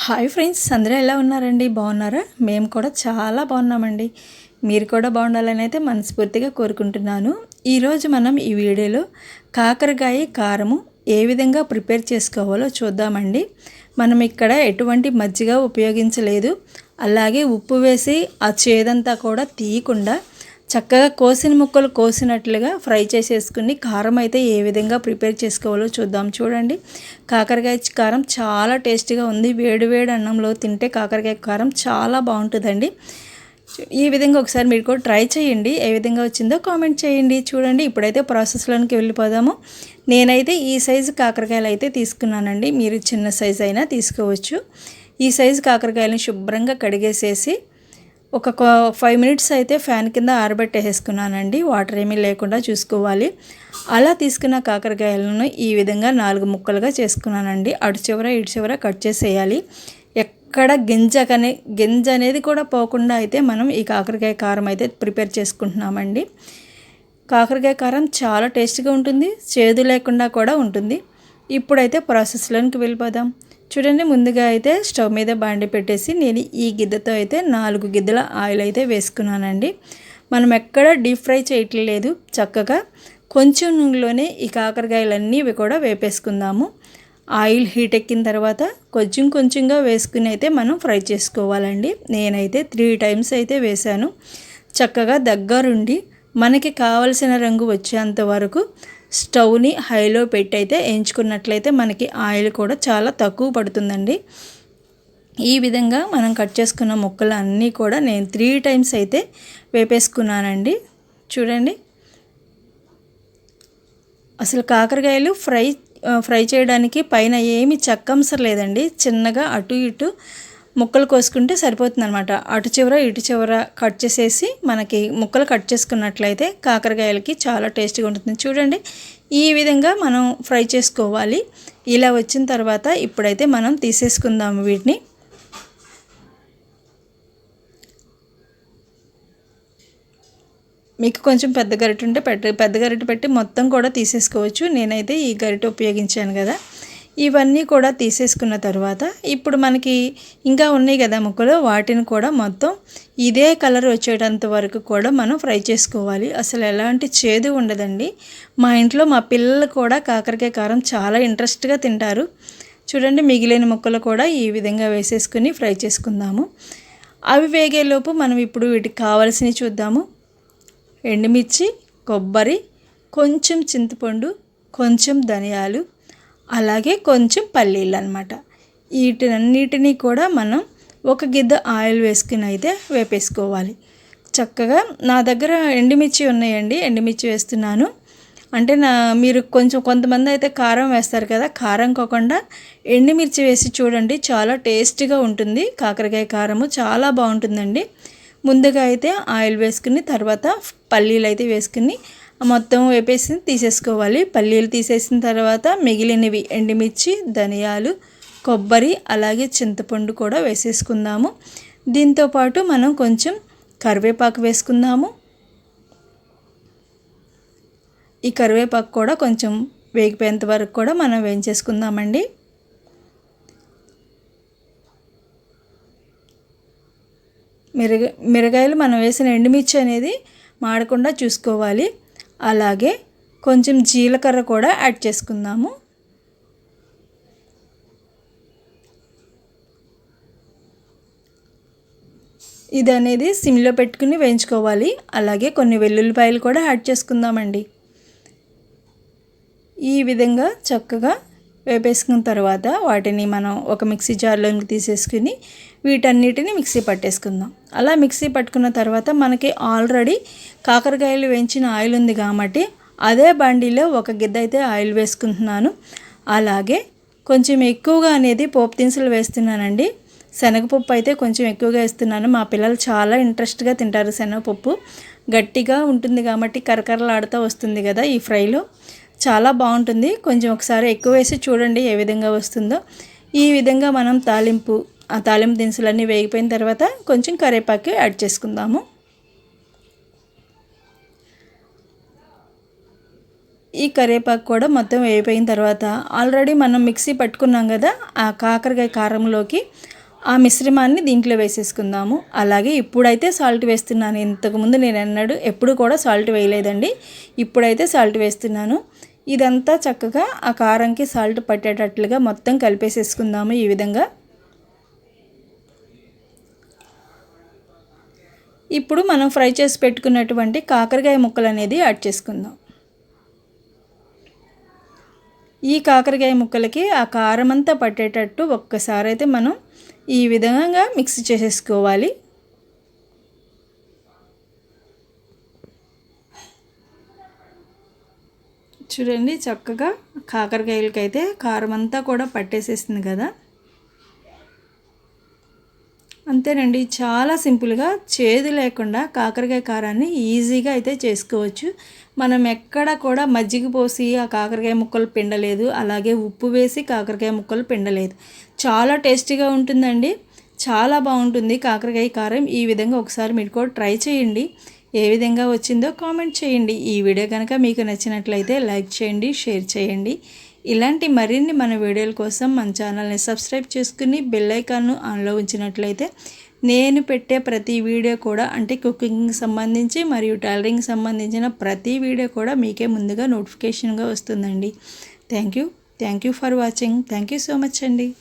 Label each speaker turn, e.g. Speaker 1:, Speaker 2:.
Speaker 1: Hi friends అందరూ ఎలా ఉన్నారండి? బాగున్నారా? మేము కూడా చాలా బాగున్నామండి. మీరు కూడా బాగుండాలని అయితే మనస్ఫూర్తిగా కోరుకుంటున్నాను. ఈరోజు మనం ఈ వీడియోలో కాకరకాయ కారము ఏ విధంగా ప్రిపేర్ చేసుకోవాలో చూద్దామండి. మనం ఇక్కడ ఎటువంటి మజ్జిగ ఉపయోగించలేదు. అలాగే ఉప్పు వేసి ఆ చేదంతా కూడా తీయకుండా చక్కగా కోసిన ముక్కలు కోసినట్లుగా ఫ్రై చేసేసుకుని కారం అయితే ఏ విధంగా ప్రిపేర్ చేసుకోవాలో చూద్దాం చూడండి. కాకరకాయ కారం చాలా టేస్టీగా ఉంది. వేడి వేడి అన్నంలో తింటే కాకరకాయ కారం చాలా బాగుంటుందండి. ఈ విధంగా ఒకసారి మీరు కూడా ట్రై చేయండి. ఏ విధంగా వచ్చిందో కామెంట్ చేయండి. చూడండి. ఇప్పుడైతే ప్రాసెస్లోనికి వెళ్ళిపోదాము. నేనైతే ఈ సైజు కాకరకాయలు అయితే తీసుకున్నానండి. మీరు చిన్న సైజు అయినా తీసుకోవచ్చు. ఈ సైజు కాకరకాయలను శుభ్రంగా కడిగేసేసి ఒక ఫైవ్ మినిట్స్ అయితే ఫ్యాన్ కింద ఆరబెట్టేసుకున్నానండి. వాటర్ ఏమీ లేకుండా చూసుకోవాలి. అలా తీసుకున్న కాకరకాయలను ఈ విధంగా నాలుగు ముక్కలుగా చేసుకున్నానండి. అటు చివర ఇటు చివర కట్ చేసేయాలి. ఎక్కడ గింజ కనే గింజ అనేది కూడా పోకుండా అయితే మనం ఈ కాకరకాయ కారం అయితే ప్రిపేర్ చేసుకుంటున్నామండి. కాకరకాయ కారం చాలా టేస్ట్గా ఉంటుంది. చేదు లేకుండా కూడా ఉంటుంది. ఇప్పుడైతే ప్రాసెస్లోనికి వెళ్ళిపోదాం. చూడండి ముందుగా అయితే స్టవ్ మీద బాండి పెట్టేసి నేను ఈ గిద్దతో అయితే నాలుగు గిద్దల ఆయిల్ అయితే వేసుకున్నానండి. మనం ఎక్కడ డీప్ ఫ్రై చేయట్లేదు చక్కగా. కొంచెం నూనెలోనే ఈ కాకరకాయలన్నీ కూడా వేపేసుకుందాము. ఆయిల్ హీట్ ఎక్కిన తర్వాత కొంచెం కొంచెంగా వేసుకుని అయితే మనం ఫ్రై చేసుకోవాలండి. నేనైతే త్రీ టైమ్స్ అయితే వేశాను. చక్కగా దగ్గరుండి మనకి కావలసిన రంగు వచ్చేంత వరకు స్టవ్ని హైలో పెట్టి అయితే వేయించుకున్నట్లయితే మనకి ఆయిల్ కూడా చాలా తక్కువ పడుతుందండి. ఈ విధంగా మనం కట్ చేసుకున్న ముక్కలు అన్నీ కూడా నేను త్రీ టైమ్స్ అయితే వేపేసుకున్నానండి. చూడండి. అసలు కాకరకాయలు ఫ్రై ఫ్రై చేయడానికి పైన ఏమి చక్కంసర్ లేదండి చిన్నగా అటు ఇటు ముక్కలు కోసుకుంటే సరిపోతుంది అనమాట అటు చివర ఇటు చివర కట్ చేసేసి మనకి ముక్కలు కట్ చేసుకున్నట్లయితే కాకరకాయలకి చాలా టేస్ట్గా ఉంటుంది. చూడండి ఈ విధంగా మనం ఫ్రై చేసుకోవాలి. ఇలా వచ్చిన తర్వాత ఇప్పుడైతే మనం తీసేసుకుందాము వీటిని. మీకు కొంచెం పెద్ద గరిటె ఉంటే పెద్ద పెద్ద గరిటె పెట్టి మొత్తం కూడా తీసేసుకోవచ్చు. నేనైతే ఈ గరిట ఉపయోగించాను కదా. ఇవన్నీ కూడా తీసేసుకున్న తర్వాత ఇప్పుడు మనకి ఇంకా ఉన్నాయి కదా ముక్కలు. వాటిని కూడా మొత్తం ఇదే కలర్ వచ్చేటంత వరకు కూడా మనం ఫ్రై చేసుకోవాలి. అసలు ఎలాంటి చేదు ఉండదండి. మా ఇంట్లో మా పిల్లలు కూడా కాకరకాయ కారం చాలా ఇంట్రెస్ట్గా తింటారు. చూడండి మిగిలిన ముక్కలు కూడా ఈ విధంగా వేసేసుకుని ఫ్రై చేసుకుందాము. అవి వేగేలోపు మనం ఇప్పుడు వీటికి కావాల్సినవి చూద్దాము. ఎండుమిర్చి కొబ్బరి కొంచెం చింతపండు కొంచెం ధనియాలు అలాగే కొంచెం పల్లీలు అనమాట వీటినన్నిటినీ కూడా మనం ఒక గిద్ద ఆయిల్ వేసుకుని అయితే వేపేసుకోవాలి. చక్కగా నా దగ్గర ఎండుమిర్చి ఉన్నాయండి ఎండుమిర్చి వేస్తున్నాను. అంటే నా మీరు కొంచెం కొంతమంది అయితే కారం వేస్తారు కదా కారం కాకుండా ఎండుమిర్చి వేసి చూడండి చాలా టేస్టీగా ఉంటుంది. కాకరకాయ కారము చాలా బాగుంటుందండి. ముందుగా అయితే ఆయిల్ వేసుకుని తర్వాత పల్లీలు అయితే వేసుకుని మొత్తం వేపేసి తీసేసుకోవాలి. పల్లీలు తీసేసిన తర్వాత మిగిలినవి ఎండుమిర్చి ధనియాలు కొబ్బరి అలాగే చింతపండు కూడా వేసేసుకుందాము. దీంతోపాటు మనం కొంచెం కరివేపాకు వేసుకుందాము. ఈ కరివేపాకు కూడా కొంచెం వేగిపోయేంత వరకు కూడా మనం వేయించేసుకుందామండి. మిరగ మిరగాయలు మనం వేసిన ఎండుమిర్చి అనేది మాడకుండా చూసుకోవాలి. అలాగే కొంచెం జీలకర్ర కూడా యాడ్ చేసుకుందాము. ఇది అనేది సిమ్లో పెట్టుకుని వేయించుకోవాలి. అలాగే కొన్ని వెల్లుల్లిపాయలు కూడా యాడ్ చేసుకుందామండి. ఈ విధంగా చక్కగా వేపేసుకున్న తర్వాత వాటిని మనం ఒక మిక్సీ జార్లోకి తీసేసుకుని వీటన్నిటిని మిక్సీ పట్టేసుకుందాం. అలా మిక్సీ పట్టుకున్న తర్వాత మనకి ఆల్రెడీ కాకరకాయలు వేయించిన ఆయిల్ ఉంది కాబట్టి అదే బండిలో ఒక గిద్ద అయితే ఆయిల్ వేసుకుంటున్నాను. అలాగే కొంచెం ఎక్కువగా అనేది పోపు దినుసులు వేస్తున్నానండి. శనగపప్పు అయితే కొంచెం ఎక్కువగా వేస్తున్నాను. మా పిల్లలు చాలా ఇంట్రెస్ట్గా తింటారు శనగపప్పు. గట్టిగా ఉంటుంది కాబట్టి కరకరలాడుతూ వస్తుంది కదా ఈ ఫ్రైలో. చాలా బాగుంటుంది. కొంచెం ఒకసారి ఎక్కువ వేసి చూడండి ఏ విధంగా వస్తుందో. ఈ విధంగా మనం తాలింపు ఆ తాలింపు దినుసులన్నీ వేగిపోయిన తర్వాత కొంచెం కరేపాకు యాడ్ చేసుకుందాము. ఈ కరేపాకు కూడా మొత్తం వేగిపోయిన తర్వాత ఆల్రెడీ మనం మిక్సీ పట్టుకున్నాం కదా ఆ కాకరకాయ కారంలోకి ఆ మిశ్రమాన్ని దీంట్లో వేసేసుకుందాము. అలాగే ఇప్పుడైతే సాల్ట్ వేస్తున్నాను. ఇంతకుముందు నేను అన్నాడు ఎప్పుడు కూడా సాల్ట్ వేయలేదండి. ఇప్పుడైతే సాల్ట్ వేస్తున్నాను. ఇదంతా చక్కగా ఆ కారంకి సాల్ట్ పట్టేటట్లుగా మొత్తం కలిపేసేసుకుందాము ఈ విధంగా. ఇప్పుడు మనం ఫ్రై చేసి పెట్టుకున్నటువంటి కాకరకాయ ముక్కలు అనేది యాడ్ చేసుకుందాం. ఈ కాకరకాయ ముక్కలకి ఆ కారం అంతా పట్టేటట్టు ఒక్కసారి అయితే మనం ఈ విధంగా మిక్స్ చేసేసుకోవాలి. చూడండి చక్కగా కాకరకాయలకైతే కారం అంతా కూడా పట్టేసేసింది కదా. అంతేనండి చాలా సింపుల్గా చేదు లేకుండా కాకరకాయ కారాన్ని ఈజీగా అయితే చేసుకోవచ్చు. మనం ఎక్కడ కూడా మజ్జిగ పోసి ఆ కాకరకాయ ముక్కలు పిండలేదు అలాగే ఉప్పు వేసి కాకరకాయ ముక్కలు పిండలేదు. చాలా టేస్టీగా ఉంటుందండి చాలా బాగుంటుంది కాకరకాయ కారం. ఈ విధంగా ఒకసారి మీరు కూడా ట్రై చేయండి. ఏ విధంగా వచ్చిందో కామెంట్ చేయండి. ఈ వీడియో కనుక మీకు నచ్చినట్లయితే లైక్ చేయండి షేర్ చేయండి. ఇలాంటి మరిన్ని మన వీడియోల కోసం మన ఛానల్ని సబ్స్క్రైబ్ చేసుకుని బెల్ ఐకాన్ను ఆన్లో ఉంచినట్లయితే నేను పెట్టే ప్రతి వీడియో కూడా అంటే కుకింగ్ సంబంధించి మరియు టైలరింగ్ సంబంధించిన ప్రతి వీడియో కూడా మీకే ముందుగా నోటిఫికేషన్గా వస్తుందండి. Thank you. Thank you for watching. Thank you so much అండి.